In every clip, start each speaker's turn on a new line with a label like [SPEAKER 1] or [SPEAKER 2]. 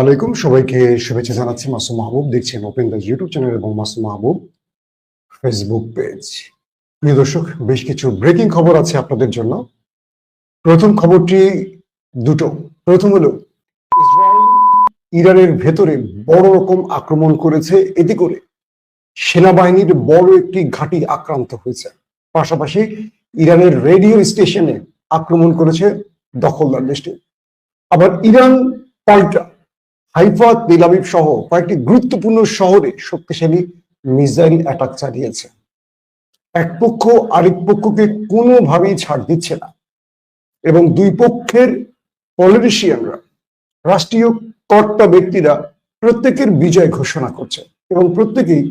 [SPEAKER 1] আলাইকুম। সবাইকে শুভেচ্ছা জানাচ্ছি মাসুম মাহবুব। দেখছেন ওপেন দ্য ইউটিউব চ্যানেল এবং মাসুম মাহবুব ফেসবুক পেজ প্রিয় দর্শক, বেশ কিছু ব্রেকিং খবর আছে আপনাদের জন্য। প্রথম খবরটি দুটো। প্রথম হলো, ইসরায়েল ইরানের ভেতরে বড় রকম আক্রমণ করেছে। এতে করে সেনাবাহিনীর বড় একটি ঘাঁটি আক্রান্ত হয়েছে। পাশাপাশি ইরানের রেডিও স্টেশনে আক্রমণ করেছে দখলদার দেশটি। আবার ইরান পাল্টা। হাইফা তেলাবিব সহ কয়েকটি গুরুত্বপূর্ণ শহরে শক্তিশালী মিসাইল অ্যাটাক চালিয়েছে। এক পক্ষ আরেক পক্ষকে কোনোভাবেই ছাড় দিচ্ছে না এবং দুই পক্ষের পলিটিশিয়ানরা রাষ্ট্রীয় কর্তা ব্যক্তিরা প্রত্যেকের বিজয় ঘোষণা করছে এবং প্রত্যেকেই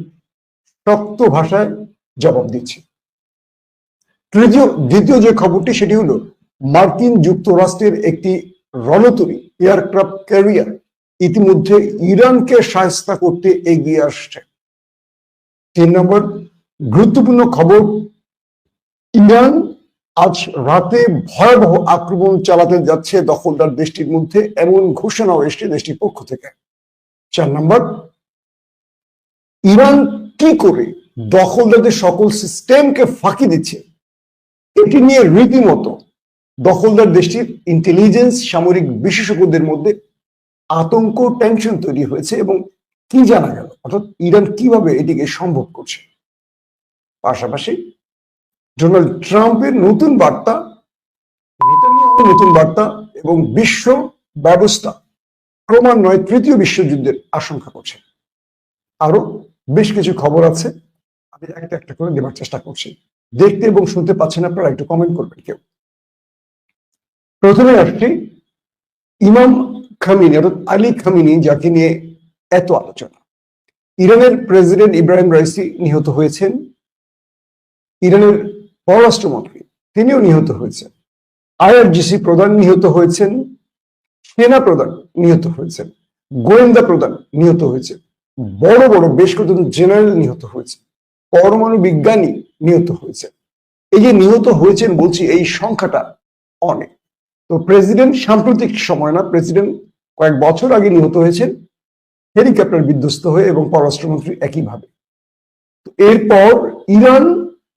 [SPEAKER 1] শক্ত ভাষায় জবাব দিচ্ছে। তৃতীয়, দ্বিতীয় যে খবরটি সেটি হলো, মার্কিন যুক্তরাষ্ট্রের একটি রণতরী এয়ারক্রাফট ক্যারিয়ার ইতিমধ্যে ইরানকে সাহায্য করতে এগিয়ে আসছে। তিন নম্বর, গুরুত্বপূর্ণ খবর, ইরান আজ রাতে ভয়াবহ আক্রমণ চালাতে যাচ্ছে দখলদার দেশটির মধ্যে এমন ঘোষণাও এসছে দেশটির পক্ষ থেকে। চার নম্বর, ইরান কি করে দখলদারদের সকল সিস্টেমকে ফাঁকি দিচ্ছে? এটি নিয়ে রীতিমতো দখলদার দেশটির ইন্টেলিজেন্স সামরিক বিশেষজ্ঞদের মধ্যে আতঙ্ক টেনশন তৈরি হয়েছে এবং কি জানা গেল? অর্থাৎ ইরান কীভাবে এটিকে সম্ভব করছে? পাশাপাশি ডোনাল্ড ট্রাম্পের নতুন বার্তা নতুন বার্তা এবং বিশ্ব ব্যবস্থা ক্রমান্বয়ে তৃতীয় বিশ্বযুদ্ধের আশঙ্কা করছে। আরও বেশ কিছু খবর আছে। আমি একটা একটা করে দেওয়ার চেষ্টা করছি। দেখতে এবং শুনতে পাচ্ছেন আপনারা, একটু কমেন্ট করবেন কেউ। প্রথমে আসছি ইমাম খামিনি, অর্থাৎ আলী খামিনি, যাকে নিয়ে এত আলোচনা। ইরানের প্রেসিডেন্ট ইব্রাহিম রাইসি নিহত হয়েছেন। ইরানের পররাষ্ট্রমন্ত্রী তিনিও নিহত হয়েছেন। আইআরজিসি প্রধান নিহত হয়েছেন। সেনা প্রধান নিহত হয়েছেন। গোয়েন্দা প্রধান নিহত হয়েছে বড় বড়, বেশ কতজন জেনারেল নিহত হয়েছে পরমাণু বিজ্ঞানী নিহত হয়েছে এই যে নিহত হয়েছেন বলছি, এই সংখ্যাটা অনেক। তো প্রেসিডেন্ট সাম্প্রতিক সময় না, প্রেসিডেন্ট কয়েক বছর আগে নিহত হয়েছেন, হেলিকপ্টার বিধ্বস্ত হয়ে এবং পররাষ্ট্রমন্ত্রী একইভাবে। এরপর ইরান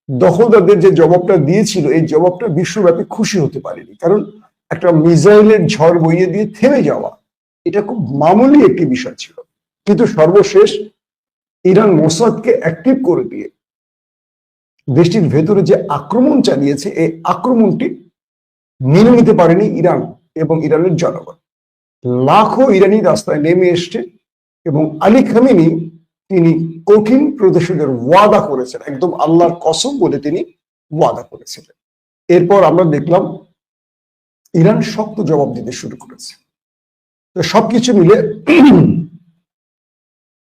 [SPEAKER 1] দখলদারদের যে জবাবটা দিয়েছিল, এই জবাবটা বিশ্বব্যাপী খুশি হতে পারেনি। কারণ একটা মিসাইলের ঝড় বইয়ে দিয়ে থেমে যাওয়া, এটা খুব মামুলি একটি বিষয় ছিল। কিন্তু সর্বশেষ ইরান মোসাদকে অ্যাক্টিভ করে দিয়ে দেশটির ভেতরে যে আক্রমণ চালিয়েছে, এই আক্রমণটি মেনে নিতে পারেনি ইরান এবং ইরানের জনগণ। লাখো ইরানি রাস্তায় নেমে এসছে এবং আলী খামিনি তিনি কঠিন প্রদর্শনের ওয়াদা করেছেন, একদম আল্লাহর কসম বলে তিনি ওয়াদা করেছিলেন। এরপর আমরা দেখলাম ইরান শক্ত জবাব দিতে শুরু করেছে। তো সবকিছু মিলে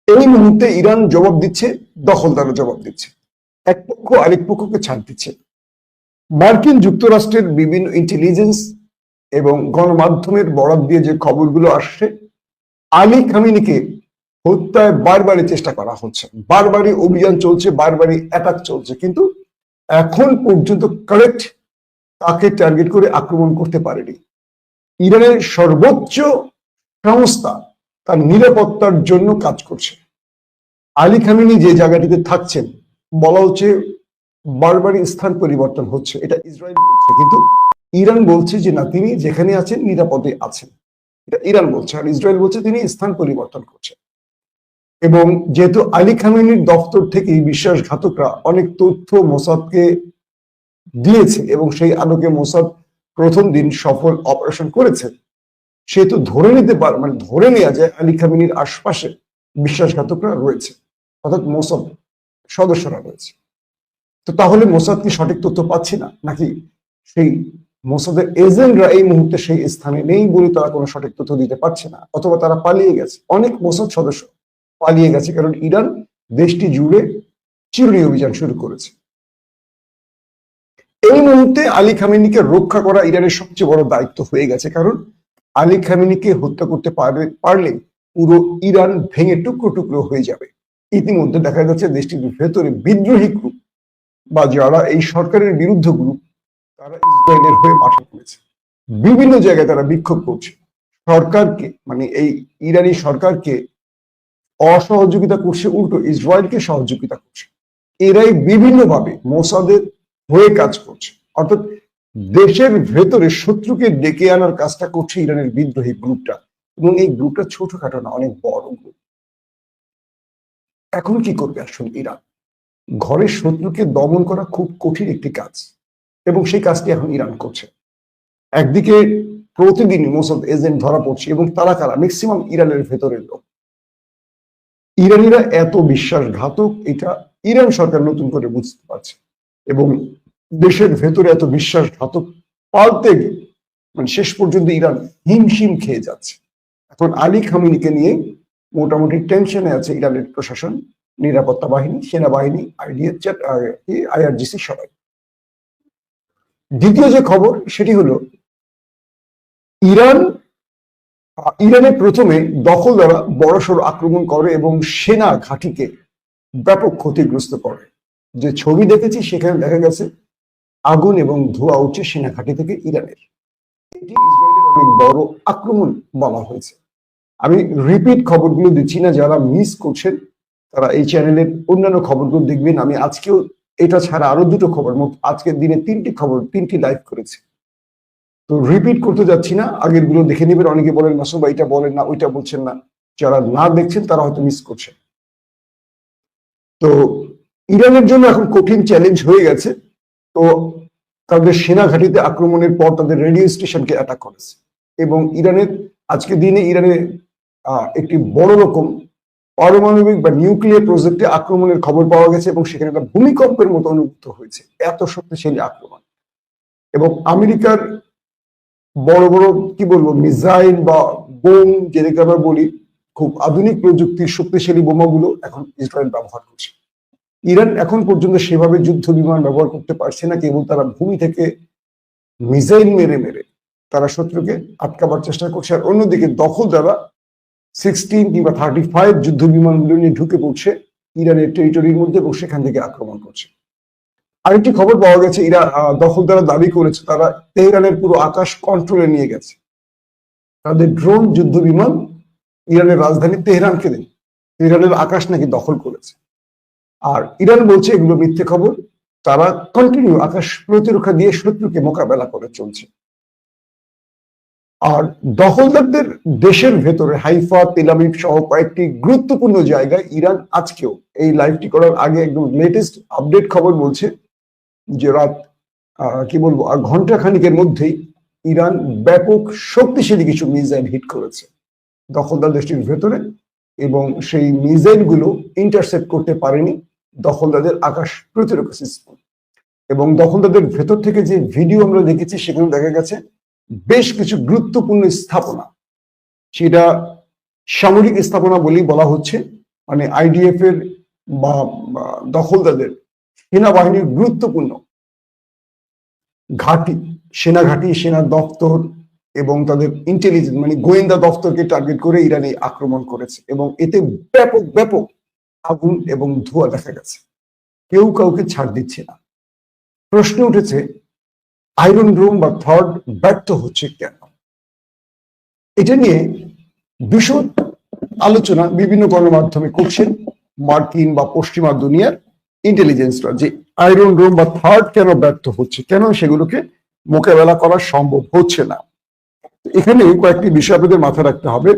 [SPEAKER 1] এই মুহূর্তে ইরান জবাব দিচ্ছে, দখলদারও জবাব দিচ্ছে। এক পক্ষ আরেক পক্ষকে ছাড় দিচ্ছে। মার্কিন যুক্তরাষ্ট্রের বিভিন্ন ইন্টেলিজেন্স এবং গণমাধ্যমের বরাদ দিয়ে যে খবরগুলো আসছে, আলী খামিনিকে হত্যায় বারবারই চেষ্টা করা হচ্ছে। বারবারই অভিযান চলছে, বারবারই অ্যাটাক চলছে। কিন্তু এখন পর্যন্ত কারেক্ট তাকে টার্গেট করে আক্রমণ করতে পারেনি। ইরানের সর্বোচ্চ সংস্থা তার নিরাপত্তার জন্য কাজ করছে। আলী খামিনি যে জায়গাটিতে থাকছেন, বলা হচ্ছে বারবারই স্থান পরিবর্তন হচ্ছে, এটা ইসরায়েল বলছে। কিন্তু ইরান বলছে যে, না, তিনি যেখানে আছেন, নিরাপদে আছেন। এটা ইরান বলছে, আর ইসরায়েল বলছে তিনি স্থান পরিবর্তন করছেন। এবং যেহেতু আলী খামেনির দপ্তর থেকে বিশ্বাসঘাতকরা অনেক তথ্য মোসাদকে দিয়েছে এবং সেই আলোকে মোসাদ প্রথম দিন সফল অপারেশন করেছে, সেহেতু ধরে নিতে পার মানে ধরে নেওয়া যায় আলী খামিনির আশপাশে বিশ্বাসঘাতকরা রয়েছে। অর্থাৎ মোসাদ সদস্যরা রয়েছে। তো তাহলে মোসাদ কি সঠিক তথ্য পাচ্ছি না? নাকি সেই মোসাদের এজেন্টরা এই মুহূর্তে সেই স্থানে নেই বলে তারা কোনো সঠিক তথ্য দিতে পারছে না? অথবা তারা পালিয়ে গেছে। অনেক মোসাদ সদস্য পালিয়ে গেছে, কারণ ইরান দেশটি জুড়ে চিরুনি অভিযান শুরু করেছে। এই মুহূর্তে আলী খামিনিকে রক্ষা করা ইরানের সবচেয়ে বড় দায়িত্ব হয়ে গেছে, কারণ আলী খামিনিকে হত্যা করতে পারলে পুরো ইরান ভেঙে টুকরো টুকরো হয়ে যাবে। ইতিমধ্যে দেখা যাচ্ছে দেশটির ভেতরে বিদ্রোহী গ্রুপ বা যারা এই সরকারের বিরুদ্ধে গ্রুপ তারা ইসরায়েলের হয়ে মাঠে পড়েছে। বিভিন্ন জায়গায় তারা বিক্ষোভ করছে। সরকারকে মানে এই ইরানি সরকারকে অসহযোগিতা করছে উল্টো ইসরায়েলকে সহযোগিতা করছে। এরাই বিভিন্নভাবে মোসাদের হয়ে কাজ করছে। অর্থাৎ দেশের ভেতরে শত্রুকে ডেকে আনার কাজটা করছে ইরানের বিদ্রোহী গ্রুপটা। এবং এই গ্রুপটা ছোটখাটো না অনেক বড় গ্রুপ এখন কি করবে আসলে ইরান? ঘরের শত্রুকে দমন করা খুব কঠিন একটি কাজ। এবং সেই কাজটি এখন ইরান করছে। একদিকে প্রতিদিন মোসাদ এজেন্ট ধরা পড়ছে এবং তারা কারা? ম্যাক্সিমাম ইরানের ভেতরের লোক। ইরানিরা এত বিশ্বাসঘাতক, এটা ইরান সরকার নতুন করে বুঝতে পারছে। এবং দেশের ভেতরে এত বিশ্বাসঘাতক পাল্টে মানে শেষ পর্যন্ত ইরান হিমশিম খেয়ে যাচ্ছে। এখন আলী খামিনিকে নিয়ে মোটামুটি টেনশনে আছে ইরানের প্রশাসন। নিরাপত্তা বাহিনী, সেনাবাহিনী, আইডিএফ আইআরজিসি সবাই। দ্বিতীয় যে খবর, সেটি হলো, ইরান ইরানে প্রথমে দখল দ্বারা বড়সড় আক্রমণ করে এবং সেনা ঘাঁটিকে ব্যাপক ক্ষতিগ্রস্ত করে। যে ছবি দেখেছি, সেখানে দেখা গেছে, আগুন এবং ধোঁয়া উঠছে সেনা ঘাঁটি থেকে ইরানের। এটি ইসরায়েলের অনেক বড় আক্রমণ বলা হয়েছে। আমি রিপিট খবরগুলো দিচ্ছি না, যারা মিস করছেন তারা এই চ্যানেলের অন্যান্য খবরগুলো দেখবেন। আমি আজকেও এটা ছাড়া আরও দুটো খবর আজকের দিনে তিনটি খবর তিনটি লাইভ করেছি। তো রিপিট করতে যাচ্ছি না আগেরগুলো দেখে নেবেন। অনেকে বলেন না মাসুবা এটা বলেন না ওইটা বলছেন না। যারা না দেখছেন তারা হয়তো মিস করছেন। তো ইরানের জন্য এখন কঠিন চ্যালেঞ্জ হয়ে গেছে। তো তাদের সেনা ঘাঁটিতে আক্রমণের পর তাদের রেডিও স্টেশনকে অ্যাটাক করেছে। এবং ইরানের আজকে দিনে ইরানে আহ, একটি বড় রকম পারমাণবিক বা নিউক্লিয়ার প্রজেক্টে আক্রমণের খবর পাওয়া গেছে এবং সেখানে একটা ভূমিকম্পের মতো অনুভূত হয়েছে। এত শক্তিশালী আক্রমণ। এবং আমেরিকার বড় বড়, কি বলব, মিসাইল বা বোম, যেটাকে আমরা বলি, খুব আধুনিক প্রযুক্তির শক্তিশালী বোমাগুলো এখন ইসরায়েল ব্যবহার করছে। ইরান এখন পর্যন্ত সেভাবে যুদ্ধ বিমান ব্যবহার করতে পারছে না, কেবল তারা ভূমি থেকে মিসাইল মেরে মেরে তারা শত্রুকে আটকাবার চেষ্টা করছে। আর অন্যদিকে দখল দ্বারা সিক্সটিন কিংবা থার্টি ফাইভ যুদ্ধ বিমানগুলো নিয়ে ঢুকে পড়ছে ইরানের টেরিটরির মধ্যে এবং সেখান থেকে আক্রমণ করছে। আরেকটি খবর পাওয়া গেছে ইরা আহ, দখলদারা দাবি করেছে তারা তেহরানের পুরো আকাশ কন্ট্রোলে নিয়ে গেছে। তাদের ড্রোন যুদ্ধ বিমান ইরানের রাজধানী তেহরানকে দেন ইরানের আকাশ নাকি দখল করেছে। আর ইরান বলছে এগুলো মিথ্যে খবর। তারা কন্টিনিউ আকাশ প্রতিরক্ষা দিয়ে শত্রুকে মোকাবেলা করে চলছে। আর দখলদারদের দেশের ভেতরে হাইফা তেলাবিব সহ কয়েকটি গুরুত্বপূর্ণ জায়গায় ইরান আজকেও এই লাইভটি করার আগে একদম লেটেস্ট আপডেট খবর বলছে যে রাত কি বলব আর ঘণ্টা খানিকের মধ্যেই ইরান ব্যাপক শক্তিশালী কিছু মিসাইল হিট করেছে দখলদার দেশটির ভেতরে এবং সেই মিসাইলগুলো ইন্টারসেপ্ট করতে পারেনি দখলদারদের আকাশ প্রতিরক্ষা সিস্টেম এবং দখলদারদের ভেতর থেকে যে ভিডিও আমরা দেখেছি সেখানে দেখা গেছে বেশ কিছু গুরুত্বপূর্ণ স্থাপনা। সেটা সামরিক স্থাপনা বলেই বলা হচ্ছে। মানে আইডিএফ এর বা দখলদারদের সেনাবাহিনীর গুরুত্বপূর্ণ ঘাঁটি, সেনা ঘাঁটি, সেনা দপ্তর এবং তাদের ইন্টেলিজেন্স মানে গোয়েন্দা দপ্তরকে টার্গেট করে ইরান এই আক্রমণ করেছে এবং এতে ব্যাপক ব্যাপক আগুন এবং ধোঁয়া দেখা গেছে। কেউ কাউকে ছাড় দিচ্ছে না। প্রশ্ন উঠেছে আয়রন রুম বা থার্ড ব্যর্থ হচ্ছে কেন? এটা নিয়ে বিশদ আলোচনা বিভিন্ন গণমাধ্যমে করছেন মার্কিন বা পশ্চিমা দুনিয়ার ইন্টেলিজেন্সরা যে আয়রন রুম বা থার্ড কেন ব্যর্থ হচ্ছে, কেন সেগুলোকে মোকাবেলা করা সম্ভব হচ্ছে না? এখানে কয়েকটি বিষয় আপনাদের মাথায় রাখতে হবে।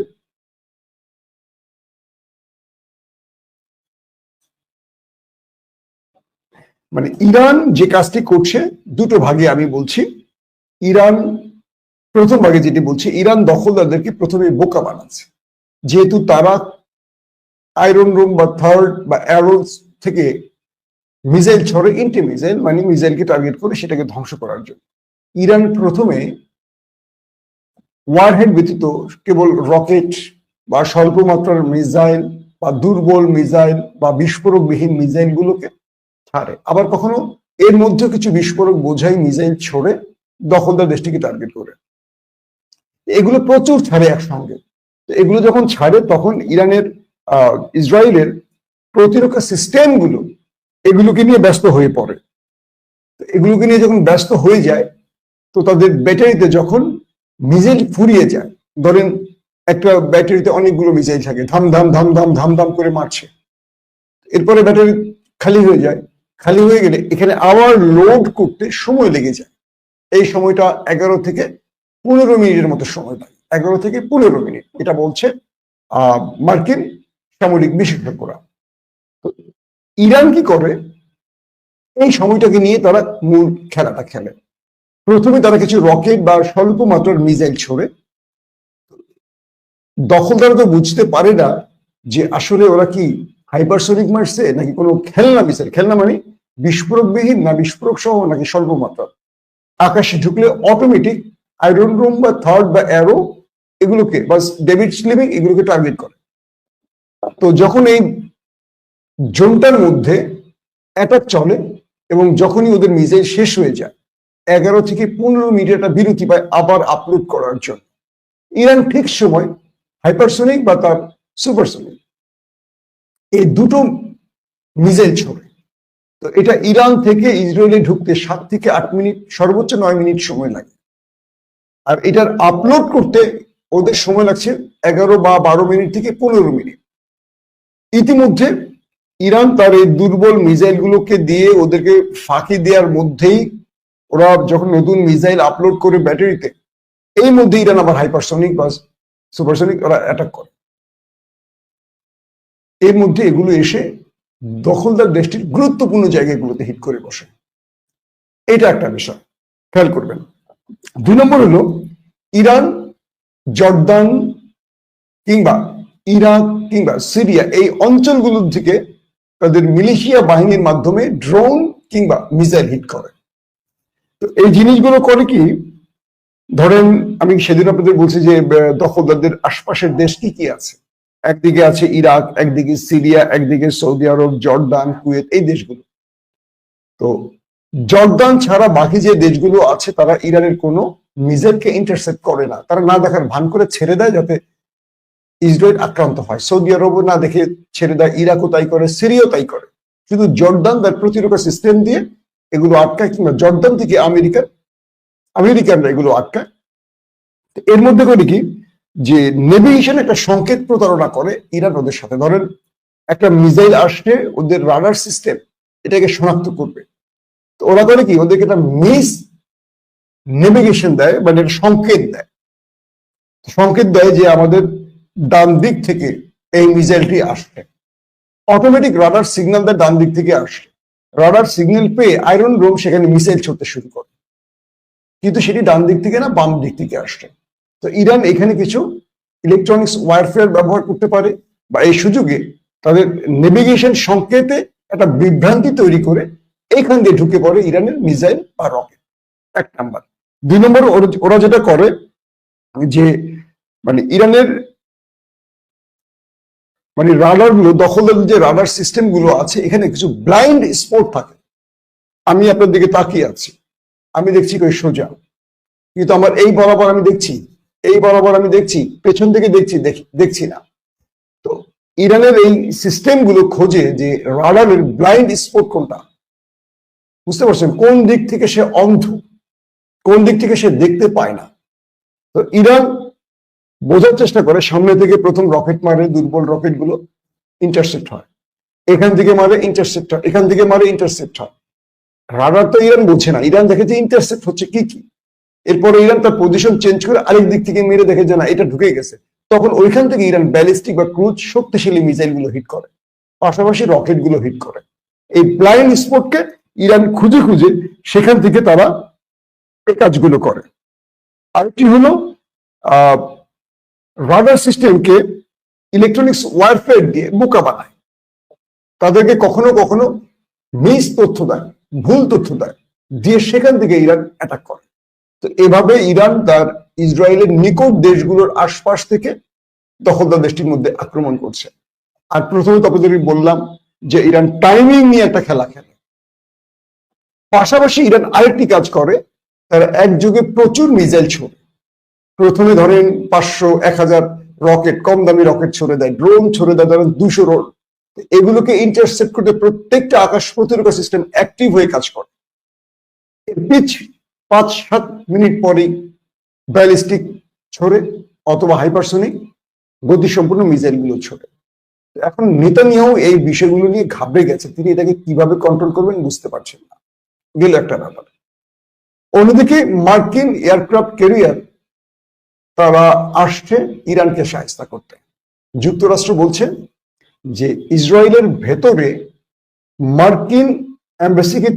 [SPEAKER 1] মানে ইরান যে কাজটি করছে দুটো ভাগে আমি বলছি। ইরান, প্রথম ভাগে যেটি বলছি, ইরান দখলদারদেরকে প্রথমে বোকা বানাচ্ছে। যেহেতু তারা আয়রন রুম বা থার্ড বা অ্যারোস থেকে মিসাইল ছড়ে ইন্টি মিসাইল মানে মিসাইলকে টার্গেট করে সেটাকে ধ্বংস করার জন্য। ইরান প্রথমে ওয়ারহেড ব্যতীত কেবল রকেট বা স্বল্প মাত্রার মিসাইল বা দুর্বল মিসাইল বা বিস্ফোরকবিহীন মিসাইলগুলোকে ছাড়ে। আবার কখনো এর মধ্যে কিছু বিস্ফোরক বোঝাই মিসাইল ছড়ে দখলদার দেশটিকে টার্গেট করে। এগুলো প্রচুর ছাড়ে একসঙ্গে। এগুলো যখন ছাড়ে, তখন ইরানের ইসরায়েলের প্রতিরক্ষা সিস্টেমগুলো এগুলোকে নিয়ে ব্যস্ত হয়ে পড়ে। এগুলোকে নিয়ে যখন ব্যস্ত হয়ে যায়, তো তাদের ব্যাটারিতে যখন মিসাইল ফুরিয়ে যায়, ধরেন একটা ব্যাটারিতে অনেকগুলো মিসাইল থাকে, ধাম ধাম ধাম ধাম ধাম ধাম করে মারছে। এরপরে ব্যাটারি খালি হয়ে যায় খালি হয়ে গেলে এখানে আবার লোড করতে সময় লেগে যায়। এই সময়টা এগারো থেকে পনেরো মিনিটের মতো সময় লাগে এগারো থেকে পনেরো মিনিট, এটা বলছে মার্কিন সামরিক বিশেষজ্ঞরা। ইরান কি করে? এই সময়টাকে নিয়ে তারা মূল খেলাটা খেলে। প্রথমে তারা কিছু রকেট বা স্বল্প মাত্রার মিসাইল ছোড়ে। দখলদারা তো বুঝতে পারে না যে আসলে ওরা কি হাইপারসনিক মারছে নাকি কোনো খেলনা মিসাইল? খেলনা মানে বিস্ফোরকবিহীন না বিস্ফোরক সহ নাকি স্বল্প মাত্রার আকাশে ঢুকলে অটোমেটিক আয়রন রুম বা থার্ড বা অ্যারো এগুলোকে বা ডেভিড স্লিমিং এগুলোকে টার্গেট করে। তো যখন এই জোনটার মধ্যে অ্যাটাক চলে এবং যখনই ওদের মিসাইল শেষ হয়ে যায়, এগারো থেকে পনেরো মিনিট একটা বিরতি পায় আবার আপলোড করার জন্য। ইরান ঠিক সময় হাইপারসোনিক বা তার সুপারসোনিক এই দুটো মিজাইল ছোড়ে। তো এটা ইরান থেকে ইসরায়েলে ঢুকতে সাত থেকে আট মিনিট, সর্বোচ্চ নয় মিনিট সময় লাগে। আর এটার আপলোড করতে ওদের সময় লাগছে এগারো বা বারো মিনিট থেকে পনেরো মিনিট। ইতিমধ্যে ইরান তার এই দুর্বল মিসাইল গুলোকে দিয়ে ওদেরকে ফাঁকি দেওয়ার মধ্যেই ওরা যখন নতুন মিসাইল আপলোড করে ব্যাটারিতে এই মধ্যে ইরান আবার হাইপারসনিক বা সুপারসনিক ওরা অ্যাটাক করে। এর মধ্যে এগুলো এসে দখলদার দেশটির গুরুত্বপূর্ণ জায়গাগুলোতে হিট করে বসে। এটা একটা বিষয়। খেয়াল করবেন। দুই নম্বর হলো ইরান, জর্দান কিংবা ইরাক কিংবা সিরিয়া এই অঞ্চলগুলোর থেকে তাদের মিলিশিয়া বাহিনীর মাধ্যমে ড্রোন কিংবা মিসাইল হিট করে। তো এই জিনিসগুলো করে কি? ধরেন আমি সেদিন আপনাদের বলছি যে দখলদারদের আশপাশের দেশ কি কি আছে? একদিকে আছে ইরাক, একদিকে সিরিয়া, একদিকে সৌদি আরব, জর্দান, কুয়েত, এই দেশগুলো। তো জর্দান ছাড়া বাকি যে দেশগুলো আছে, তারা ইরানের কোনো মিসাইলকে ইন্টারসেপ্ট করে না। তারা না দেখার ভান করে ছেড়ে দেয় যাতে ইসরায়েল আক্রান্ত হয়। সৌদি আরবও না দেখে ছেড়ে দেয়, ইরাকও তাই করে, সিরিয়াও তাই করে। শুধু জর্দান তার প্রতিরক্ষা সিস্টেম দিয়ে এগুলো আটকায় কিংবা জর্দান থেকে আমেরিকার আমেরিকানরা এগুলো আটকায়। এর মধ্যে করে কি? যে নেভিগেশন একটা সংকেত প্রতারণা করে ইরান ওদের সাথে। ধরেন, একটা মিসাইল আসলে ওদের রাডার সিস্টেম এটাকে শনাক্ত করবে। তো ওরা করে কি? ওদেরকে একটা মিস নেভিগেশন দেয় মানে একটা সংকেত দেয়। সংকেত দেয় যে আমাদের ডান দিক থেকে এই মিসাইলটি আসছে। অটোমেটিক রাডার সিগন্যাল দেয় ডান দিক থেকে আসছে। রাডার সিগন্যাল পেয়ে আয়রন রোম সেখানে মিসাইল ছড়তে শুরু করে। কিন্তু সেটি ডান দিক থেকে না বাম দিক থেকে আসছে। তো ইরান এখানে কিছু ইলেকট্রনিক্স ওয়ারফেয়ার ব্যবহার করতে পারে বা এই সুযোগে তাদের নেভিগেশন সংকেতে একটা বিভ্রান্তি তৈরি করে এইখান দিয়ে ঢুকে পড়ে ইরানের মিসাইল বা রকেট এক নাম্বার দুই নম্বর ওরা- যেটা করে যে মানে ইরানের মানে রাডারগুলো, দখলদার যে রাডার সিস্টেমগুলো আছে, এখানে কিছু ব্লাইন্ড স্পট থাকে। আমি আপনার দিকে তাকিয়ে আছি। আমি দেখছি কই সোজা। কিন্তু আমার এই বরাবর আমি দেখছি এই বরাবর আমি দেখছি, পেছন থেকে দেখছি দেখছি না। তো ইরানের এই সিস্টেমগুলো খোঁজে যে রাডারের ব্লাইন্ড স্পট কোনটা, বুঝতে পারছেন? কোন দিক থেকে সে অন্ধ, কোন দিক থেকে সে দেখতে পায় না। তো ইরান বোঝার চেষ্টা করে, সামনে থেকে প্রথম রকেট মারে, দুর্বল রকেটগুলো ইন্টারসেপ্ট হয়। এখান থেকে মারে ইন্টারসেপ্ট হয়। এখান থেকে মারে ইন্টারসেপ্ট হয়। রাডার তো ইরান বোঝে না। ইরান দেখে যে ইন্টারসেপ্ট হচ্ছে কি কি? এরপরে ইরান তার পজিশন চেঞ্জ করে আরেক দিক থেকে মেরে দেখে যে না, এটা ঢুকে গেছে। তখন ওইখান থেকে ইরান ব্যালিস্টিক বা ক্রুজ শক্তিশালী মিসাইলগুলো হিট করে। পাশাপাশি রকেটগুলো হিট করে। এই ব্লাইন্ড স্পটকে ইরান খুঁজে খুঁজে সেখান থেকে তারা এই কাজগুলো করে। আরেকটি হলো, আহ রাডার সিস্টেমকে ইলেকট্রনিক্স ওয়ারফেয়ার দিয়ে বোকা বানায়। তাদেরকে কখনো কখনো মিস তথ্য দেয়, ভুল তথ্য দেয়, দিয়ে সেখান থেকে ইরান অ্যাটাক করে। তো এভাবে ইরান তার ইসরায়েলের নিকট দেশগুলোর আশপাশ থেকে দখলদার দেশটির মধ্যে আক্রমণ করছে। আর প্রথমে তো আপনাদের বললাম যে ইরান টাইমিং নিয়ে একটা খেলা খেলে। পাশাপাশি ইরান আরেকটি কাজ করে, তারা একযোগে প্রচুর মিসাইল ছোড়ে। প্রথমে ধরেন পাঁচশো এক হাজার রকেট কম দামি রকেট ছড়ে দেয়, ড্রোন ছড়ে দেয়, ধরেন দুশো রোড। এগুলোকে ইন্টারসেপ্ট করতে প্রত্যেকটা আকাশ প্রতিরক্ষা সিস্টেম অ্যাক্টিভ হয়ে কাজ করে। পাঁচ সাত মিনিট পরেই ব্যালিস্টিক ছড়ে অথবা হাইপারসোনিক গতিসম্পন্ন মিসাইলগুলো ছোড়ে। এখন নেতানিয়াহু এই বিষয়গুলো নিয়ে ঘাবড়ে গেছে। তিনি এটাকে কীভাবে কন্ট্রোল করবেন বুঝতে পারছেন না। গেল একটা ব্যাপার। অন্যদিকে মার্কিন এয়ারক্রাফট ক্যারিয়ার তারা আসছে ইরানকে সাহায্য করতে। যুক্তরাষ্ট্র বলছে যে ইসরায়েলের ভেতরে মার্কিন এম্বাসিকে